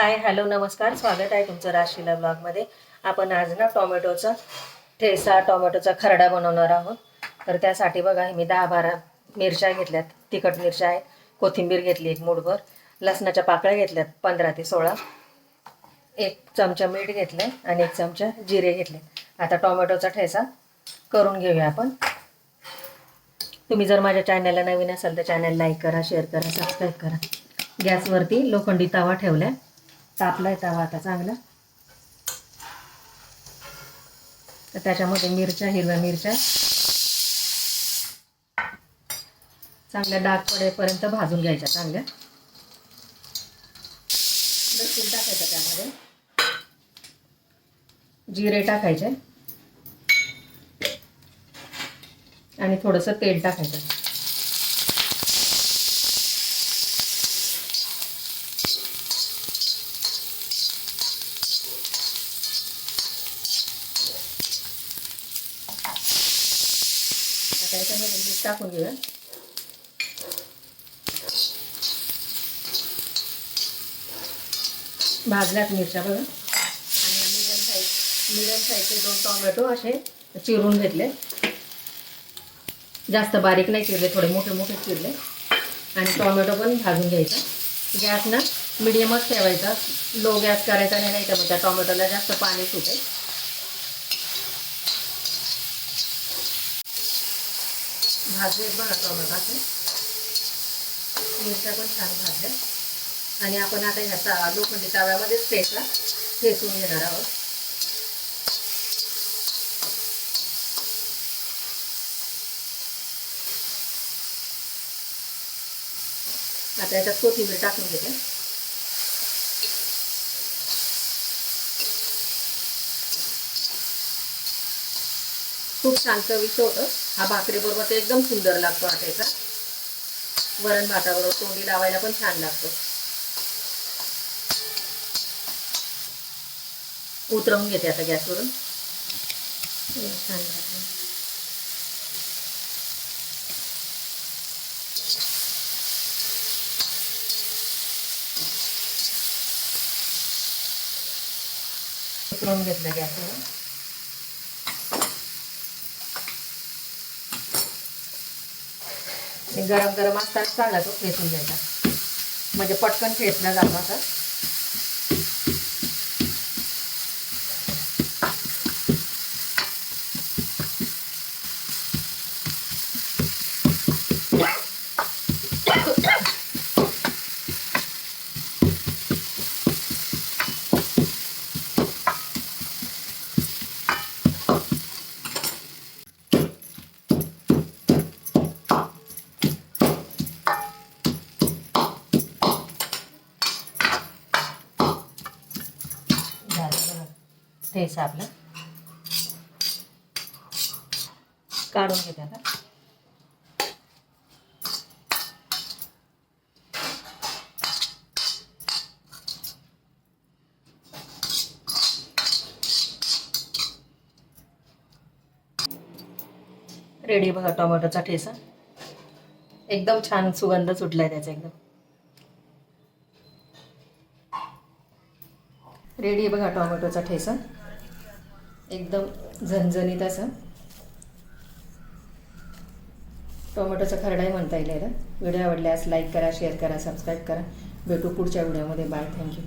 Hi hello नमस्कार. स्वागत आहे तुमचं राशीला ब्लॉगमध्ये. आपण आज ना टोमॅटोचा ठेसा टोमॅटोचा खरडा बनवणार आहोत. तर त्यासाठी बघा मी दहा बारा मिरच्या घेतल्यात. तिखट मिरच्या आहेत कोथिंबीर घेतली एक मूठभर लसणाच्या पाकळ्या घेतल्यात पंधरा ते सोळा. एक चमचा मीठ घेतलं आणि एक चमचा जिरे घेतले. आता टोमॅटोचा ठेसा करून घेऊया आपण. तुम्ही जर माझ्या चॅनलला नवीन असाल तर चॅनल लाईक करा शेअर करा सबस्क्राईब करा. गॅसवरती लोखंडी तवा ठेवला तापलाय तवा आता चांगला. तर त्याच्यामध्ये मिरच्या हिरव्या मिरच्या. चांगल्या डाग पडेपर्यंत भाजून घ्यायच्या चांगल्या. लसूण टाकायचं त्यामध्ये. जिरे टाकायचे. आणि थोडंसं तेल टाकायचं. आता? याच्यामध्ये मीठ टाकून घेऊया. भाजल्यात मिरच्या बघा. आणि मिडियम साईज मिडियम साईजचे दोन टोमॅटो असे चिरून घेतले. जास्त बारीक नाही चिरले थोडे मोठे मोठे चिरले. आणि टोमॅटो पण भाजून घ्यायचा. गॅस ना मिडियमच ठेवायचा. लो गॅस करायचा नाही नाही तर मग त्या टोमॅटोला जास्त पाणी सुटेल. भाजले बघा टोमॅटो मिरच्या पण छान भाजल्या आणि आपण आता ह्याचा लोखंडी तव्यामध्येच पेचा ठेचून घेणार आहोत. आता याच्यात कोथिंबीर टाकून घेते. खूप छान विषय होतं. हा भाकरीबरोबर ते एकदम सुंदर लागतो आट्याचा वरण भाताबरोबर तोंडी लावायला पण छान लागतो. उतरवून घेते आता गॅसवरून. छान भाजलं. उतरवून घेतलं गॅसवरून. आणि गरम गरम असताना चांगला तो खेचून घ्यायचा म्हणजे पटकन खेचला जातो आता. ठेचा आपला. काढून घेते आता. रेडी बघा टोमॅटोचा ठेसा एकदम छान सुगंध सुटलाय त्याचा एकदम. रेडी बघा टोमॅटोचा ठेसा एकदम झणझणीत असं. टोमॅटोचा खरडाही म्हणता येईल व्हिडिओ आवडल्यास लाईक करा शेअर करा सबस्क्राईब करा. भेटू पुढच्या व्हिडिओमध्ये. बाय. Thank you.